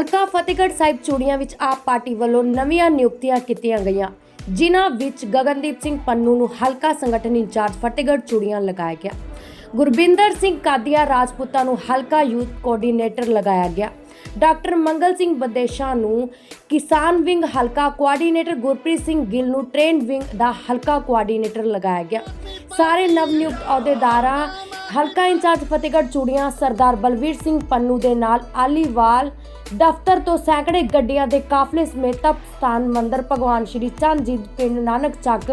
ਹਲਕਾ ਫਤਿਹਗੜ੍ਹ ਸਾਹਿਬ ਚੂੜੀਆਂ ਵਿੱਚ ਆਪ ਪਾਰਟੀ ਵੱਲੋਂ ਨਵੀਆਂ ਨਿਯੁਕਤੀਆਂ ਕੀਤੀਆਂ ਗਈਆਂ, ਜਿਨ੍ਹਾਂ ਵਿੱਚ ਗਗਨਦੀਪ ਸਿੰਘ ਪੰਨੂ ਨੂੰ ਹਲਕਾ ਸੰਗਠਨ ਇੰਚਾਰਜ ਫਤਿਹਗੜ੍ਹ ਚੂੜੀਆਂ ਲਗਾਇਆ ਗਿਆ। ਗੁਰਬਿੰਦਰ ਸਿੰਘ ਕਾਦੀਆ ਰਾਜਪੂਤਾਂ ਨੂੰ ਹਲਕਾ ਯੂਥ ਕੋਆਰਡੀਨੇਟਰ ਲਗਾਇਆ ਗਿਆ। ਡਾਕਟਰ ਮੰਗਲ ਸਿੰਘ ਬਦੇਸ਼ਾ ਨੂੰ ਕਿਸਾਨ ਵਿੰਗ ਹਲਕਾ ਕੋਆਰਡੀਨੇਟਰ, ਗੁਰਪ੍ਰੀਤ ਸਿੰਘ ਗਿੱਲ ਨੂੰ ਟ੍ਰੇਨ ਵਿੰਗ ਦਾ ਹਲਕਾ ਕੋਆਰਡੀਨੇਟਰ ਲਗਾਇਆ ਗਿਆ। ਸਾਰੇ ਨਵ ਨਿਯੁਕਤ ਅਹੁਦੇਦਾਰਾਂ ਹਲਕਾ ਇੰਚਾਰਜ ਫਤਿਹਗੜ੍ਹ ਚੂੜੀਆਂ ਸਰਦਾਰ ਬਲਵੀਰ ਸਿੰਘ ਪੰਨੂ ਦੇ ਨਾਲ ਆਲੀਵਾਲ ਦਫ਼ਤਰ ਤੋਂ ਸੈਂਕੜੇ ਗੱਡੀਆਂ ਦੇ ਕਾਫਲੇ ਸਮੇਤ ਤਪ ਸਥਾਨ ਮੰਦਰ ਭਗਵਾਨ ਸ਼੍ਰੀ ਚੰਦ ਜੀ ਪਿੰਡ ਨਾਨਕ ਚੱਕ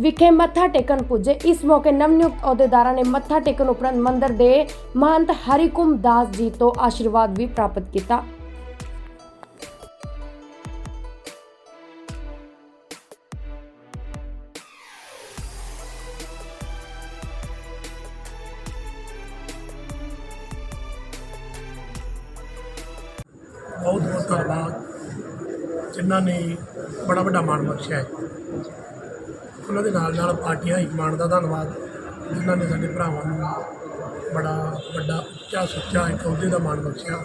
ਵਿਖੇ ਮੱਥਾ ਟੇਕਣ ਪੁੱਜੇ। ਇਸ ਮੌਕੇ ਨਵਨਿਯੁਕਤ ਅਹੁਦੇਦਾਰਾਂ ਨੇ ਮੱਥਾ ਟੇਕਣ ਉਪਰੰਤ ਮੰਦਰ ਦੇ ਮਹੰਤ ਹਰੀਕੁਮ ਦਾਸ ਜੀ ਤੋਂ ਆਸ਼ੀਰਵਾਦ ਵੀ ਪ੍ਰਾਪਤ ਕੀਤਾ। ਬਹੁਤ ਬਹੁਤ ਧੰਨਵਾਦ। ਜਿਨ੍ਹਾਂ ਨੇ ਬੜਾ ਵੱਡਾ ਮਾਣ ਬਖਸ਼ਿਆ ਹੈ। ਉਹਨਾਂ ਦੇ ਨਾਲ ਨਾਲ ਪਾਰਟੀ ਹਾਈ ਕਮਾਂਡ ਦਾ ਧੰਨਵਾਦ, ਜਿਨ੍ਹਾਂ ਨੇ ਸਾਡੇ ਭਰਾਵਾਂ ਨੂੰ ਬੜਾ ਵੱਡਾ ਉੱਚਾ ਸੁੱਚਾ ਇੱਕ ਅਹੁਦੇ ਦਾ ਮਾਣ ਬਖਸ਼ਿਆ।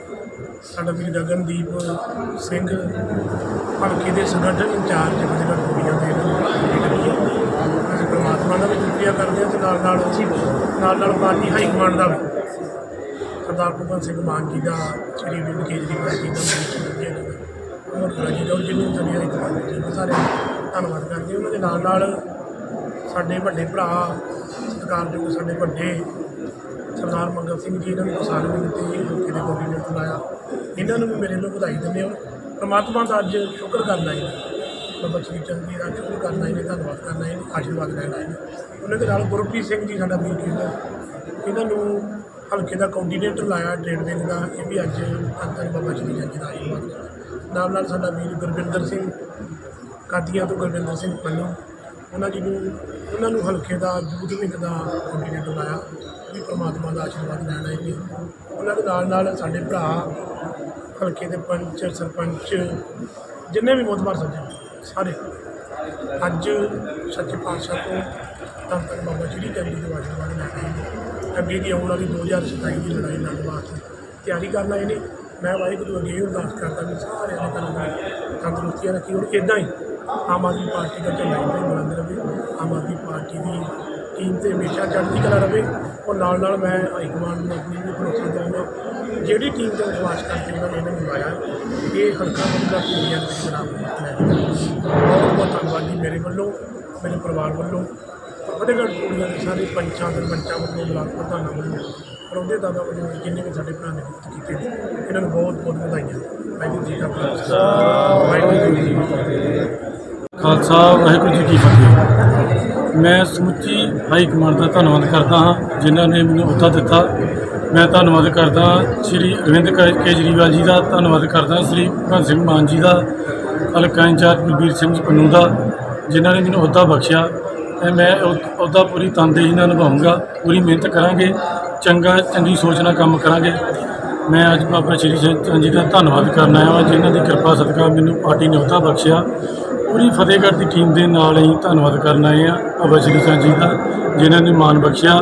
ਸਾਡਾ ਵੀਰ ਗਗਨਦੀਪ ਸਿੰਘ ਭਲਕੇ ਦੇ ਸੰਗਠਨ ਇੰਚਾਰਜ ਫਤਿਹਗੜ੍ਹ ਕੁੜੀਆਂ ਦੇ ਅਸੀਂ ਪਰਮਾਤਮਾ ਦਾ ਵੀ ਸ਼ੁਕਰੀਆ ਕਰਦੇ ਹਾਂ ਤੇ ਨਾਲ ਨਾਲ ਨਾਲ ਨਾਲ ਪਾਰਟੀ ਹਾਈ ਕਮਾਂਡ ਦਾ ਵੀ। ਸਰਦਾਰ ਭਗਵੰਤ ਸਿੰਘ ਮਾਨ ਜੀ ਦਾ ਸ਼੍ਰੀ ਅਰਵਿੰਦ ਕੇਜਰੀਵਾਲ ਜੀ ਦਾ ਮੁੱਖ ਜੀ ਦਾ ਉਹ ਬੜਾ ਜੀ ਦਾ, ਉਹ ਦੁਨੀਆ ਦੇ ਕਮਾਲ ਜੀ ਸਾਰੇ ਧੰਨਵਾਦ ਕਰਦੇ ਉਹਨਾਂ ਦੇ ਨਾਲ ਨਾਲ ਸਾਡੇ ਵੱਡੇ ਭਰਾ ਸਤਿਕਾਰਯੋਗ ਸਾਡੇ ਵੱਡੇ ਸਰਦਾਰ ਮੰਗਲ ਸਿੰਘ ਜੀ, ਇਹਨਾਂ ਨੂੰ ਕਿਸਾਨ ਵੀ ਦਿੱਤੇ ਲੋਕੀ ਦੇ ਕੋਆਰਡੀਨੇਟਰ ਲਾਇਆ। ਇਹਨਾਂ ਨੂੰ ਵੀ ਮੇਰੇ ਵੱਲੋਂ ਵਧਾਈ ਦਿੰਦੇ ਹਾਂ। ਪਰਮਾਤਮਾ ਦਾ ਅੱਜ ਸ਼ੁਕਰ ਕਰਨਾ ਹੈ। ਬਾਬਾ ਸ਼੍ਰੀ ਚੰਦ ਜੀ ਦਾ ਸ਼ੁਕਰ ਕਰਨਾ ਹੈ ਧੰਨਵਾਦ ਕਰਨਾ ਹੈ ਆਸ਼ੀਰਵਾਦ ਲੈਣਾ ਹੈ। ਉਹਨਾਂ ਦੇ ਨਾਲ ਗੁਰਪ੍ਰੀਤ ਸਿੰਘ ਜੀ, ਸਾਡਾ ਵੀਰ ਜੀ ਦਾ ਇਹਨਾਂ ਨੂੰ ਹਲਕੇ ਦਾ ਕੋਆਰਡੀਨੇਟਰ ਲਾਇਆ ਟ੍ਰੇਡ ਵਿੰਗ ਦਾ, ਇਹ ਵੀ ਅੱਜ ਅੰਤਰ ਬਾਬਾ ਜੀ ਚੰਦ ਜੀ ਦਾ ਆਸ਼ੀਰਵਾਦ ਨਾਲ ਨਾਲ ਸਾਡਾ ਵੀਰ ਗੁਰਵਿੰਦਰ ਸਿੰਘ, ਕਾਦੀਆਂ ਤੋਂ ਗੁਰਵਿੰਦਰ ਸਿੰਘ ਪੰਨੂ ਉਹਨਾਂ ਜੀ ਨੂੰ ਉਹਨਾਂ ਨੂੰ ਹਲਕੇ ਦਾ, ਯੂਥ ਵਿੰਗ ਦਾ ਕੋਆਰਡੀਨੇਟਰ ਲਾਇਆ, ਵੀ ਪ੍ਰਮਾਤਮਾ ਦਾ ਆਸ਼ੀਰਵਾਦ ਲੈਣਾ ਹੈ ਉਹਨਾਂ ਦੇ ਨਾਲ ਨਾਲ ਸਾਡੇ ਭਰਾ, ਹਲਕੇ ਦੇ ਪੰਚ, ਸਰਪੰਚ, ਜਿੰਨੇ ਵੀ ਮੋਤਬਾਰ ਸੱਜਣ, ਸਾਰੇ। ਅੱਜ ਸੱਚੇ ਪਾਤਸ਼ਾਹ ਤੋਂ ਤਾਂ ਤੱਕ ਬਾਬਾ ਜੀ ਚੰਦ ਜੀ ਦੇ ਆਸ਼ੀਰਵਾਦ ਲੈਣਾ ਹੈ ਅੱਗੇ ਦੀ ਆਉਣ ਵਾਲੀ 2027 ਦੀ ਲੜਾਈ ਲੜਨ ਵਾਸਤੇ। ਤਿਆਰੀ ਕਰਨਾ ਇਹ ਨਹੀਂ। ਮੈਂ ਵਾਹਿਗੁਰੂ ਅੱਗੇ ਅਰਦਾਸ ਕਰਦਾ ਵੀ ਸਾਰਿਆਂ ਦੇ ਘਰਾਂ ਨੂੰ ਤੰਦਰੁਸਤੀਆਂ ਰੱਖੀ। ਹੁਣ ਇਦਾਂ ਹੀ ਆਮ ਆਦਮੀ ਪਾਰਟੀ ਦਾ ਝੰਡਾ ਇੱਦਾਂ ਹੀ ਬੁਲੰਦ ਰਹੇ। ਆਮ ਆਦਮੀ ਪਾਰਟੀ ਦੀ ਟੀਮ ਤੇ ਹਮੇਸ਼ਾ ਚੜ੍ਹਦੀ ਕਲਾ ਰਹੇ। ਔਰ ਨਾਲ ਨਾਲ ਮੈਂ ਹਾਈ ਕਮਾਂਡ ਨੂੰ ਆਪਣੀ ਵੀ ਭਰੋਸਾ ਦਿਵਾਂਗਾ ਜਿਹੜੀ ਟੀਮ ਤੇ ਵਿਸ਼ਵਾਸ ਕਰਕੇ ਉਹਨਾਂ ਨੇ ਇਹਨਾਂ ਲਾਇਆ ਇਹ ਹਲਕਾ ਹਲਕਾ ਪੂਰੀਆਂ ਦੇ ਖਿਲਾਫ ਬਹੁਤ ਬਹੁਤ ਧੰਨਵਾਦ ਜੀ ਮੇਰੇ ਵੱਲੋਂ, ਮੇਰੇ ਪਰਿਵਾਰ ਵੱਲੋਂ। ਫਤਿਹਗੜ੍ਹ ਕੁੜੀਆਂ ਦੇ ਸਾਰੇ ਪੰਚਾਂ ਦੇ ਵੱਲੋਂ ਬਲਾਕ ਪ੍ਰਧਾਨਾਂ ਵੱਲੋਂ ਪਰੌਦੇ ਦਾਦਾ ਵੱਲੋਂ ਜਿੰਨੇ ਵੀ ਸਾਡੇ ਭਰਾ ਨੇ ਮੁਕਤ ਕੀਤੇ, ਇਹਨਾਂ ਨੂੰ ਬਹੁਤ ਬਹੁਤ ਵਧਾਈਆਂ। ਵਾਹਿਗੁਰੂ ਜੀ ਕਾ ਖਾਲਸਾ। ਵਾਹਿਗੁਰੂ ਜੀ ਕੀ ਫਤਿਹ। ਖਾਲਸਾ, ਵਾਹਿਗੁਰੂ ਜੀ ਕੀ ਫਤਿਹ। ਮੈਂ ਸਮੁੱਚੀ ਹਾਈ ਕਮਾਂਡ ਦਾ ਧੰਨਵਾਦ ਕਰਦਾ ਹਾਂ, ਜਿਨ੍ਹਾਂ ਨੇ ਮੈਨੂੰ ਅਹੁਦਾ ਦਿੱਤਾ। ਮੈਂ ਧੰਨਵਾਦ ਕਰਦਾ ਸ਼੍ਰੀ ਅਰਵਿੰਦ ਕੇ- ਕੇਜਰੀਵਾਲ ਜੀ ਦਾ, ਧੰਨਵਾਦ ਕਰਦਾ ਸ਼੍ਰੀ ਭਗਵੰਤ ਸਿੰਘ ਮਾਨ ਜੀ ਦਾ ਹਲਕਾ ਇੰਚਾਰਜ ਬਲਬੀਰ ਸਿੰਘ ਪੰਨੂ ਦਾ, ਜਿਨ੍ਹਾਂ ਨੇ ਮੈਨੂੰ ਅਹੁਦਾ ਬਖਸ਼ਿਆ। ਤੇ ਮੈਂ ਉਹ ਅਹੁਦਾ ਪੂਰੀ ਤਨਦੇਹੀ ਨਾਲ ਨਿਭਾਊਂਗਾ, ਪੂਰੀ ਮਿਹਨਤ ਕਰਾਂਗੇ, ਚੰਗਾ, ਚੰਗੀ ਸੋਚ ਨਾਲ ਕੰਮ ਕਰਾਂਗੇ। ਮੈਂ ਅੱਜ ਬਾਬਾ ਸ਼੍ਰੀ ਚੰਦ ਜੀ ਦਾ ਧੰਨਵਾਦ ਕਰਨਾ ਆਇਆ ਹਾਂ ਜਿਨ੍ਹਾਂ ਦੀ ਕਿਰਪਾ ਸਦਕਾ ਮੈਨੂੰ ਪਾਰਟੀ ਨੇ ਉਹਦਾ ਬਖਸ਼ਿਆ। ਪੂਰੀ ਫਤਿਹਗੜ੍ਹ ਦੀ ਟੀਮ ਦੇ ਨਾਲ ਹੀ ਧੰਨਵਾਦ ਕਰਨਾ ਆਏ ਹਾਂ ਬਾਬਾ ਸ਼੍ਰੀ ਚੰਦ ਜੀ ਦਾ, ਜਿਨ੍ਹਾਂ ਨੇ ਮਾਣ ਬਖਸ਼ਿਆ।